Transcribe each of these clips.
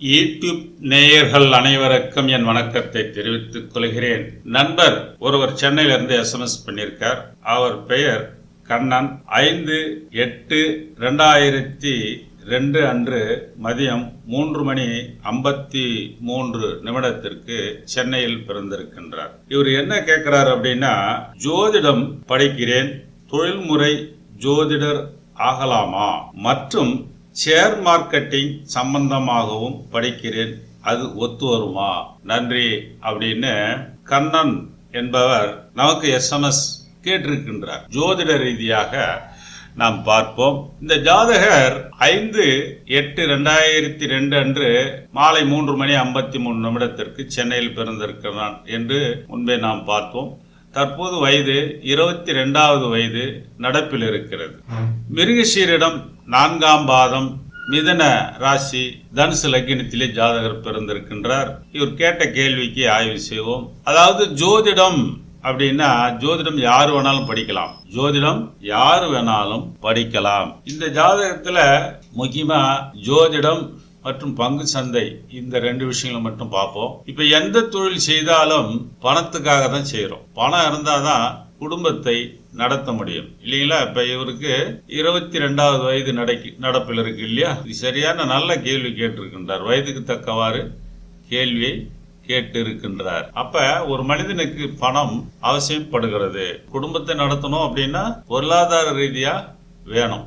YouTube நேயர்கள் அனைவருக்கும் என் வணக்கத்தை தெரிவித்துக் கொள்கிறேன். நண்பர் ஒருவர் சென்னையிலிருந்து எஸ்எம்எஸ் பண்ணியிருக்கார். அவர் பெயர் கண்ணன். ஐந்து எட்டு ரெண்டாயிரத்தி ரெண்டு அன்று மதியம் மூன்று மணி ஐம்பத்தி மூன்று நிமிடத்திற்கு சென்னையில் பிறந்திருக்கின்றார். இவர் என்ன கேட்கிறார் அப்படின்னா ஜோதிடம் படிக்கிறேன் தொழில்முறை ஜோதிடர் ஆகலாமா? மற்றும் ஷேர் மார்க்கெட்டிங் சம்பந்தமாகவும் படிக்கிறேன். அது ஒத்து வருமா? நன்றி. அப்படின்னு கண்ணன் என்பவர் நமக்கு எஸ்எம்எஸ் கேட்டிருக்கின்றார். ஜோதிட ரீதியாக நாம் பார்ப்போம். இந்த ஜாதகர் ஐந்து எட்டு ரெண்டாயிரத்தி ரெண்டு அன்று மாலை மூன்று மணி ஐம்பத்தி மூணு நிமிடத்திற்கு சென்னையில் பிறந்திருக்கிறான் என்று முன்பே நாம் பார்த்தோம். தற்போது வயது இருபத்தி ரெண்டாவது வயது நடப்பில் இருக்கிறது. மிருகஷீரிடம் நான்காம் பாதம் மிதன ராசி தனுசு லக்கினத்திலே ஜாதகர் பிறந்திருக்கின்றார். இவர் கேட்ட கேள்விக்கு ஆய்வு செய்வோம். அதாவது ஜோதிடம் அப்படின்னா ஜோதிடம் யாரு வேணாலும் படிக்கலாம். ஜோதிடம் யாரு வேணாலும் படிக்கலாம். இந்த ஜாதகத்துல முக்கியமா ஜோதிடம் மற்றும் பங்கு சந்தை இந்த ரெண்டு விஷயங்களை மட்டும் பார்ப்போம். இப்ப எந்த தொழில் செய்தாலும் பணத்துக்காக தான் செய்யறோம் பணம் இருந்தாதான் குடும்பத்தை நடத்த முடியும். இல்லைங்களா? இப்ப இவருக்கு இருபத்தி ரெண்டாவது வயது நடக்கி நடப்பில் இருக்கு இல்லையா? இது சரியான நல்ல கேள்வி கேட்டிருக்கின்றார். வயதுக்கு தக்கவாறு கேள்வியை கேட்டு இருக்கின்றார் அப்ப ஒரு மனிதனுக்கு பணம் அவசியப்படுகிறது. குடும்பத்தை நடத்தணும் அப்படின்னா பொருளாதார ரீதியா வேணும்.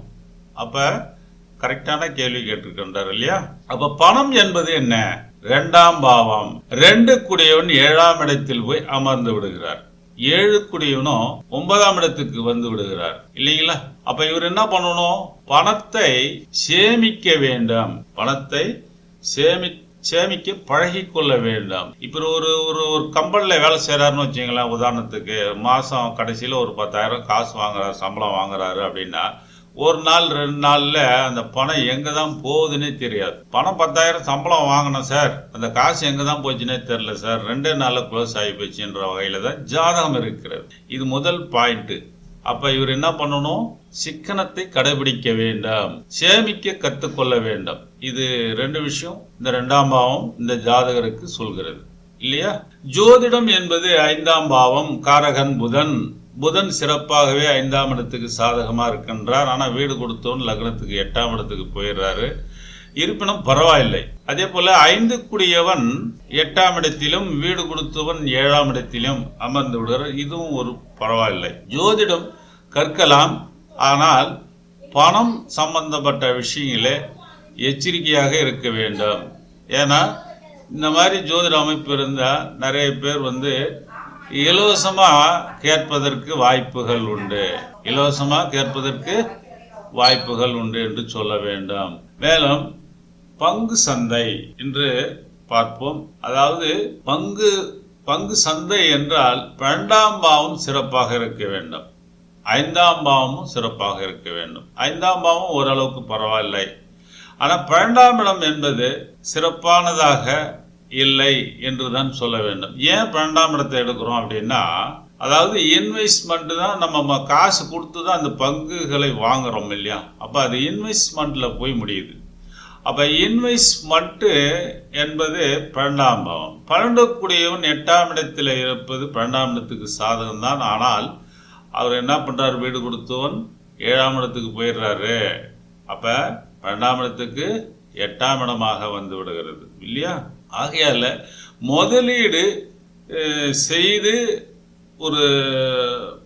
அப்ப கரெக்டான கேள்வி கேட்டிருக்கின்றார் இல்லையா? அப்ப பணம் என்பது என்ன? இரண்டாம் பாவம். ரெண்டு குடியவன் ஏழாம் இடத்தில் போய் அமர்ந்து விடுகிறார். ஏழு குடியவனும் ஒன்பதாம் இடத்துக்கு வந்து விடுகிறார். இல்லைங்களா? அப்ப இவர் என்ன பண்ணணும்? பணத்தை சேமிக்க வேண்டும். பணத்தை சேமி சேமிக்க பழகி கொள்ள வேண்டும். இப்போ ஒரு ஒரு ஒரு கம்பெனியில் வேலை செய்கிறாருன்னு வச்சுங்களேன் உதாரணத்துக்கு மாதம் கடைசியில் ஒரு பத்தாயிரம் காசு வாங்குறாரு சம்பளம் வாங்குறாரு அப்படின்னா ஒரு நாள் ரெண்டு நாளில் அந்த பணம் எங்கே தான் போகுதுன்னே தெரியாது. பணம் பத்தாயிரம் சம்பளம் வாங்கினேன் சார். அந்த காசு எங்கே தான் போச்சுன்னே தெரில சார். ரெண்டே நாளில் க்ளோஸ் ஆகி போச்சுன்ற வகையில் தான் ஜாதகம் இருக்கிறது. இது முதல் பாயிண்ட்டு அப்ப இவர் என்ன பண்ணணும்? சிக்கனத்தை கடைபிடிக்க வேண்டாம். சேமிக்க கற்றுக்கொள்ள வேண்டும். இது ரெண்டு விஷயம். இந்த ரெண்டாம் பாவம் இந்த ஜாதகருக்கு சொல்கிறது. இல்லையா? ஜோதிடம் என்பது ஐந்தாம் பாவம் காரகன் புதன். புதன் சிறப்பாகவே ஐந்தாம் இடத்துக்கு சாதகமாக இருக்கின்றார். ஆனால் வீடு கொடுத்தவன் லக்னத்துக்கு எட்டாம் இடத்துக்கு போயிடுறாரு. இருப்பினும் பரவாயில்லை. அதே போல ஐந்து குடியவன் எட்டாம் இடத்திலும் வீடு கொடுத்தவன் ஏழாம் இடத்திலும் அமர்ந்து விடுகிறார். இதுவும் ஒரு பரவாயில்லை. ஜோதிடம் கற்கலாம். ஆனால் பணம் சம்பந்தப்பட்ட விஷயங்களே எச்சரிக்கையாக இருக்க வேண்டும். ஏன்னா இந்த மாதிரி ஜோதிட அமைப்பு இருந்தால் நிறைய பேர் வந்து இலவசமாக கேட்பதற்கு வாய்ப்புகள் உண்டு. இலவசமாக கேட்பதற்கு வாய்ப்புகள் உண்டு என்று சொல்ல வேண்டும். மேலும் பங்கு சந்தை என்று பார்ப்போம். அதாவது பங்கு பங்கு சந்தை என்றால் பன்னெண்டாம் பாவம் சிறப்பாக இருக்க வேண்டும். ஐந்தாம் பாவமும் சிறப்பாக இருக்க வேண்டும். ஐந்தாம் பாவம் ஓரளவுக்கு பரவாயில்லை. ஆனால் பன்னெண்டாம் இடம் என்பது சிறப்பானதாக இல்லை என்று தான் சொல்ல வேண்டும். ஏன் பன்னெண்டாம் இடத்தை எடுக்கிறோம் அப்படின்னா அதாவது இன்வெஸ்ட்மெண்ட்டு தான் நம்ம காசு கொடுத்து தான் அந்த பங்குகளை வாங்குறோம் இல்லையா? அப்போ அது இன்வெஸ்ட்மெண்ட்டில் போய் முடியுது. அப்போ இன்வெஸ்ட்மெண்ட்டு என்பது பன்னெண்டாம் பாவம். பன்னெண்டு கூடியவன் எட்டாம் இடத்தில் இருப்பது பன்னெண்டாம் இடத்துக்கு சாதகம் தான் ஆனால் அவர் என்ன பண்ணுறாரு வீடு கொடுத்தவன் ஏழாம் இடத்துக்கு போயிடுறாரு. அப்போ பன்னெண்டாம் இடத்துக்கு எட்டாம் இடமாக வந்து விடுகிறது. இல்லையா? ஆகையால முதலீடு செய்து ஒரு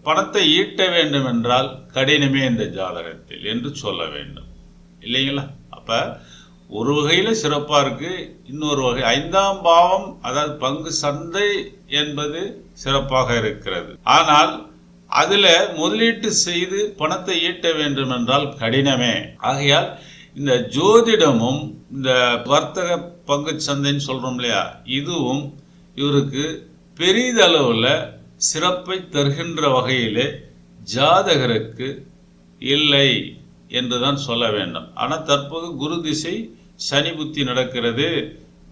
பணத்தை ஈட்ட வேண்டும் என்றால் கடினமே இந்த ஜாதகத்தில் என்று சொல்ல வேண்டும். இல்லைங்களா? அப்போ ஒரு வகையில் சிறப்பாக இருக்குது இன்னொரு வகை ஐந்தாம் பாவம் அதாவது பங்கு சந்தை என்பது சிறப்பாக இருக்கிறது. ஆனால் அதில் முதலீட்டு செய்து பணத்தை ஈட்ட வேண்டும் என்றால் கடினமே. ஆகையால் இந்த ஜோதிடமும் இந்த வர்த்தக பங்கு சந்தைன்னு சொல்கிறோம் இல்லையா இதுவும் இவருக்கு பெரிதளவில் சிறப்பை தருகின்ற வகையிலே ஜாதகருக்கு இல்லை என்று தான் சொல்ல வேண்டும். ஆனால் தற்போது குரு திசை சனி புத்தி நடக்கிறது.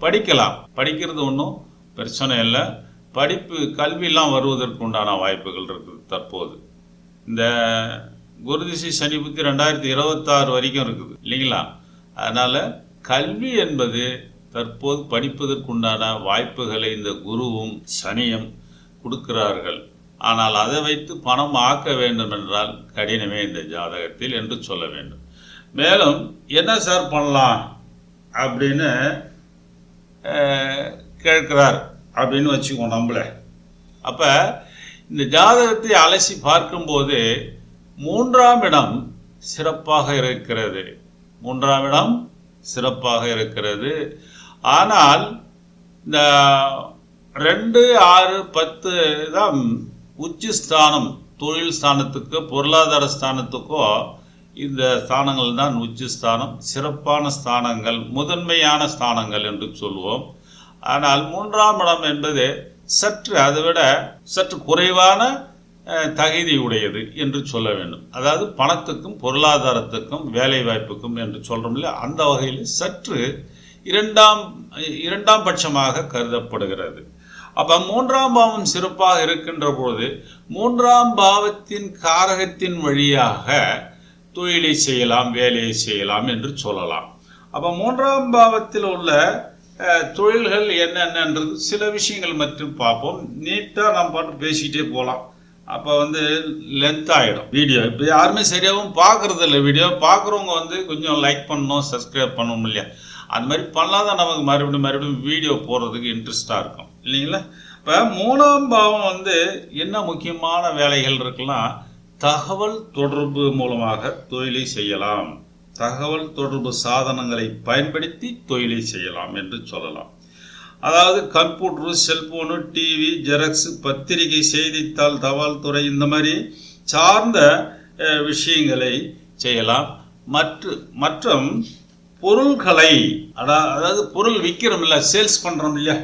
படிக்கலாம். படிக்கிறது ஒன்றும் பிரச்சனை இல்லை. படிப்பு கல்வியெல்லாம் வருவதற்கு உண்டான வாய்ப்புகள் இருக்குது தற்போது. இந்த குரு திசை சனி புத்தி ரெண்டாயிரத்தி இருபத்தாறு வரைக்கும் இருக்குது இல்லைங்களா? அதனால் கல்வி என்பது தற்போது படிப்பதற்குண்டான வாய்ப்புகளை இந்த குருவும் சனியும் கொடுக்கிறார்கள். ஆனால் அதை வைத்து பணம் ஆக்க வேண்டும் என்றால் கடினமே இந்த ஜாதகத்தில் என்று சொல்ல வேண்டும். மேலும் என்ன சார் பண்ணலாம் அப்படின்னு கேட்கிறார் அப்படின்னு வச்சுக்கோ நம்மளை. அப்போ இந்த ஜாதகத்தை அலசி பார்க்கும்போது மூன்றாம் இடம் சிறப்பாக இருக்கிறது. மூன்றாம் இடம் சிறப்பாக இருக்கிறது. ஆனால் இந்த ரெண்டு ஆறு பத்து தான் உச்சி ஸ்தானம் தொழில் ஸ்தானத்துக்கு பொருளாதார ஸ்தானத்துக்கோ இந்த ஸ்தானங்கள் தான் உச்சி ஸ்தானம். சிறப்பான ஸ்தானங்கள் முதன்மையான ஸ்தானங்கள் என்று சொல்வோம். ஆனால் மூன்றாம் இடம் என்பது சற்று அதை விட சற்று குறைவான தகுதி உடையது என்று சொல்ல வேண்டும். அதாவது பணத்துக்கும் பொருளாதாரத்துக்கும் வேலை வாய்ப்புக்கும் என்று சொல்கிறோம் இல்லையா? அந்த வகையில் சற்று இரண்டாம் இரண்டாம் பட்சமாக கருதப்படுகிறது. அப்போ மூன்றாம் பாவம் சிறப்பாக இருக்கின்ற பொழுது மூன்றாம் பாவத்தின் காரகத்தின் வழியாக தொழிலை செய்யலாம் வேலையை செய்யலாம் என்று சொல்லலாம். அப்போ மூன்றாம் பாவத்தில் உள்ள தொழில்கள் என்னென்னன்றது சில விஷயங்கள் மட்டும் பார்ப்போம். நீட்டாக நம்ம பாட்டு பேசிக்கிட்டே போகலாம். அப்போ வந்து லென்த் ஆகிடும் வீடியோ இப்போ யாருமே சரியாகவும் பார்க்குறது இல்லை வீடியோ பார்க்குறவங்க வந்து கொஞ்சம் லைக் பண்ணணும் சப்ஸ்கிரைப் பண்ணணும் இல்லையா? அந்த மாதிரி பண்ணால் தான் நமக்கு மறுபடியும் மறுபடியும் வீடியோ போடுறதுக்கு இன்ட்ரெஸ்ட்டாக இருக்கும். இல்லைங்களா? இப்போ மூணாம் பாவம் வந்து என்ன முக்கியமான வேலைகள் இருக்கலாம் தகவல் தொடர்பு மூலமாக தொழிலை செய்யலாம். தகவல் தொடர்பு சாதனங்களை பயன்படுத்தி தொழிலை செய்யலாம் என்று சொல்லலாம். அதாவது கம்ப்யூட்ரு செல்போனு டிவி ஜெராக்ஸ் பத்திரிகை செய்தித்தாள் தபால் துறை இந்த மாதிரி சார்ந்த விஷயங்களை செய்யலாம். மற்ற மற்றும் பொருள்களை அதாவது பொருள் விற்கிறோம் இல்லை சேல்ஸ் பண்ணுறோம் இல்லையா?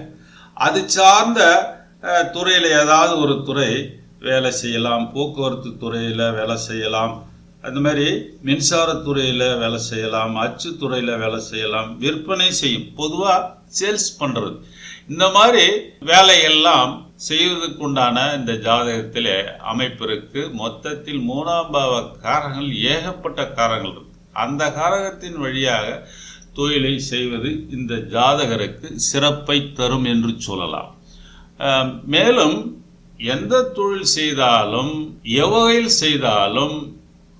அது சார்ந்த துறையில் ஏதாவது ஒரு துறை வேலை செய்யலாம். போக்குவரத்து துறையில் வேலை செய்யலாம். அந்த மாதிரி மின்சாரத்துறையில் வேலை செய்யலாம் அச்சுத்துறையில் வேலை செய்யலாம் விற்பனை செய்யும் பொதுவாக சேல்ஸ் பண்ணுறது இந்த மாதிரி வேலையெல்லாம் செய்வதற்குண்டான இந்த ஜாதகத்தில் அமைப்பு இருக்குது மொத்தத்தில் மூணாம் பாவ காரங்கள் ஏகப்பட்ட காரங்கள் இருக்கு. அந்த காரகத்தின் வழியாக தொழிலை செய்வது இந்த ஜாதகருக்கு சிறப்பை தரும் என்று சொல்லலாம். மேலும் எந்த தொழில் செய்தாலும் எவ்வகையில் செய்தாலும்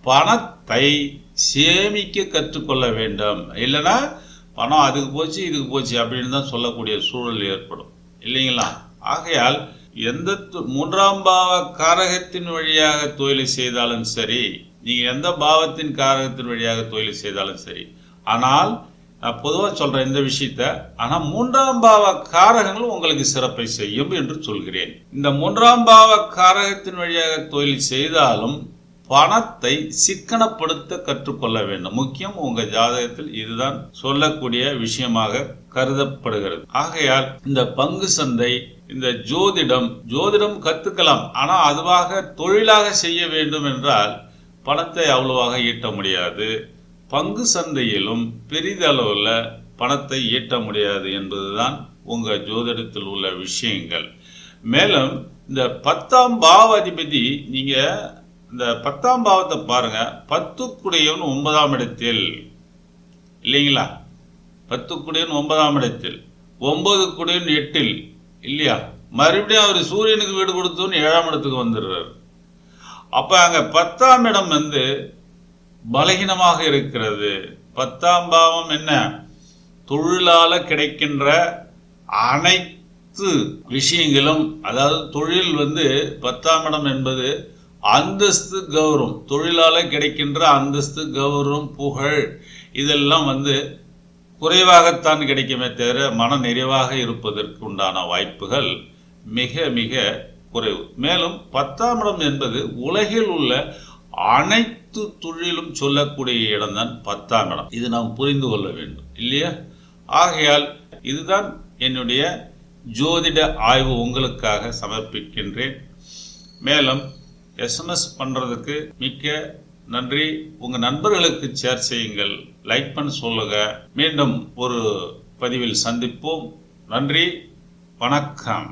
பணத்தை சேமிக்க கற்றுக்கொள்ள வேண்டும். இல்லைன்னா பணம் அதுக்கு போச்சு இதுக்கு போச்சு அப்படின்னு தான் சொல்லக்கூடிய சூழல் ஏற்படும். இல்லைங்களா? ஆகையால் எந்த தொ- மூன்றாம் பாவ காரகத்தின் வழியாக தொழிலை செய்தாலும் சரி நீங்கள் எந்த பாவத்தின் காரகத்தின் வழியாக தொழிலை செய்தாலும் சரி ஆனால் நான் பொதுவாக சொல்கிறேன் இந்த விஷயத்த ஆனால் மூன்றாம் பாவ காரகங்கள் உங்களுக்கு சிறப்பை செய்யும் என்று சொல்கிறேன். இந்த மூன்றாம் பாவ காரகத்தின் வழியாக தொழில் செய்தாலும் பணத்தை சிக்கனப்படுத்த கற்றுக்கொள்ள வேண்டும். முக்கியம் உங்க ஜாதகத்தில் இதுதான் சொல்லக்கூடிய விஷயமாக கருதப்படுகிறது. ஆகையால் இந்த பங்கு சந்தை இந்த ஜோதிடம் ஜோதிடம் கத்துக்கலாம். ஆனா அதுவாக தொழிலாக செய்ய வேண்டும் என்றால் பணத்தை அவ்வளவாக ஈட்ட முடியாது. பங்கு சந்தையிலும் பெரிதளவில் பணத்தை ஈட்ட முடியாது என்பதுதான் உங்க ஜோதிடத்தில் உள்ள விஷயங்கள். மேலும் இந்த பத்தாம் பாவாதிபதி நீங்கள் இந்த பத்தாம் பாவத்தை பாருங்க. பத்துக்குடையவன் ஒன்பதாம் இடத்தில். இல்லைங்களா? பத்துக்குடையவன் ஒன்பதாம் இடத்தில். ஒன்பது குடையவன் எட்டில். இல்லையா? மறுபடியும் அவர் சூரியனுக்கு வீடு கொடுத்தோன்னு ஏழாம் இடத்துக்கு வந்துடுறார். அப்ப அங்க பத்தாம் இடம் வந்து பலகீனமாக இருக்கிறது. பத்தாம் பாவம் என்ன? தொழிலால கிடைக்கின்ற அனைத்து விஷயங்களும் அதாவது தொழில் வந்து பத்தாம் இடம் என்பது அந்தஸ்து கௌரவம் தொழிலால் கிடைக்கின்ற அந்தஸ்து கௌரவம் புகழ் இதெல்லாம் வந்து குறைவாகத்தான் கிடைக்குமே தவிர மன நிறைவாக இருப்பதற்கு உண்டான வாய்ப்புகள் மிக மிக குறைவு. மேலும் பத்தாம் இடம் என்பது உலகில் உள்ள அனைத்து தொழிலும் சொல்லக்கூடிய இடம்தான் பத்தாம் இடம். இது நாம் புரிந்து கொள்ள வேண்டும் இல்லையா? ஆகையால் இதுதான் என்னுடைய ஜோதிட ஆய்வு உங்களுக்காக சமர்ப்பிக்கின்றேன். மேலும் எஸ்எம்எஸ் பண்ணுறதுக்கு மிக்க நன்றி. உங்கள் நண்பர்களுக்கு ஷேர் செய்யுங்கள். லைக் பண்ண சொல்லுங்க. மீண்டும் ஒரு பதிவில் சந்திப்போம். நன்றி. வணக்கம்.